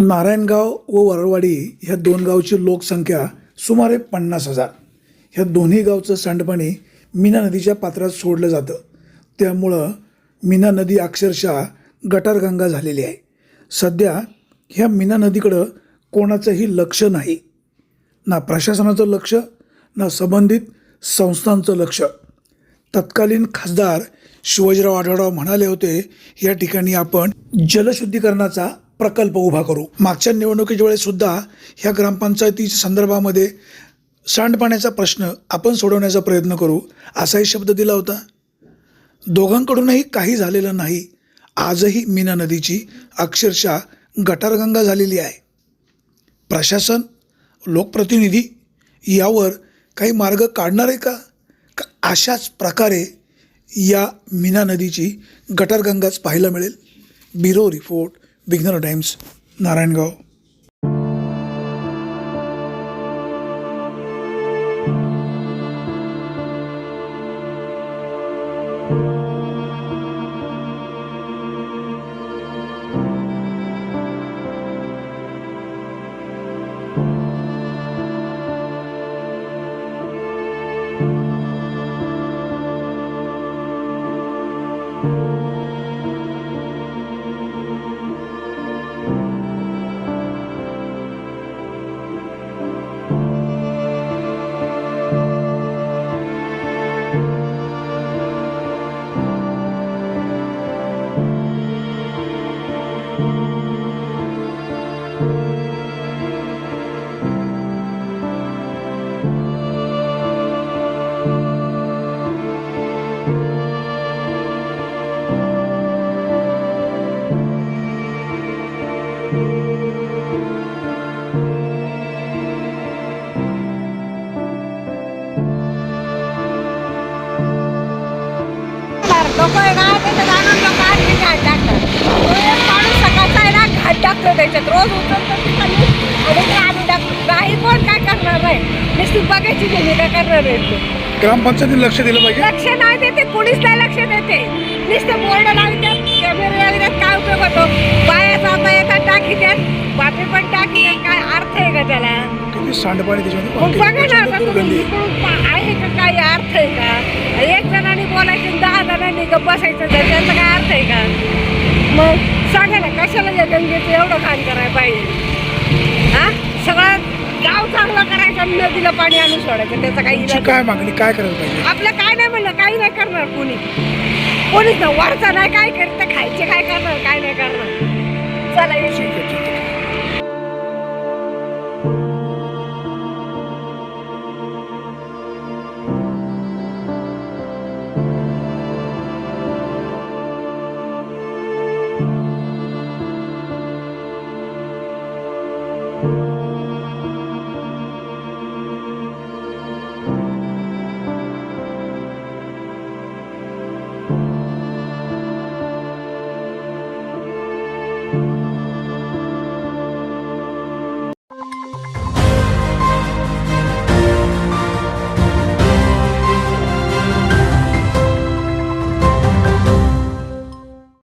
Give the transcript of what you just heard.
नारायणगाव व वरळवाडी ह्या दोन गावची लोकसंख्या सुमारे पन्नास हजार. ह्या दोन्ही गावचं सांडपाणी मीना नदीच्या पात्रात सोडलं जातं. त्यामुळं मीना नदी अक्षरशः गटारगंगा झालेली आहे. सध्या ह्या मीना नदीकडं कोणाचंही लक्ष नाही. ना प्रशासनाचं लक्ष ना संबंधित संस्थांचं लक्ष. तत्कालीन खासदार शिवाजीराव आढळराव म्हणाले होते या ठिकाणी आपण जलशुद्धीकरणाचा प्रकल्प उभा करू. मागच्या निवडणुकीच्या वेळेसुद्धा ह्या ग्रामपंचायतीच्या संदर्भामध्ये सांडपाण्याचा प्रश्न आपण सोडवण्याचा प्रयत्न करू असाही शब्द दिला होता. दोघांकडूनही काही झालेलं नाही. आजही मीना नदीची अक्षरशः गटारगंगा झालेली आहे. प्रशासन लोकप्रतिनिधी यावर काही मार्ग काढणार आहे का अशाच प्रकारे या मीना नदीची गटारगंगाच पाहायला मिळेल? Bureau report. beginner Nano Times, Narangao. लोक आहे ना त्याच्या जाणार लोक आणखी घाट टाकतात. तो एक माणूस सकाळचा आहे ना घाट टाकतो त्याच्यात. रोज उचलतो तिथं आणि ते आणून टाकतो काही कोण काय करणार नाही. नुसती बघायची भूमिका करणार आहे. ग्रामपंचायतीने लक्ष दिलं पाहिजे? लक्ष नाही देते पोलीस नाही लक्ष देते. नुसतं बोर्ड लावतात कॅमेरे लावतात काय उपयोग होतो? बाया जाता येतात टाकीतात बातमी पण टाकीतात काय अर्थ आहे का त्याला? किती सांडपाणी मग बघा ना आता तुम्ही आहे. इकडून पा- आहे का काही अर्थ आहे का? एक आणि गप्प बसायचं तर त्याचा काय अर्थ आहे का? मग सांगा ना कशाला या गंगेचं एवढं घाण करायला पाहिजे? हा? सगळं गाव चांगलं करायचं आणि नदीला पाणी आणून सोडायचं त्याचा काही काय मागणी काय करायला पाहिजे? आपलं काय नाही म्हणलं काही नाही करणार कोणी. कोणीच ना वरचा नाही काय करत खायचे काय करणार काय नाही करणार. चला आहे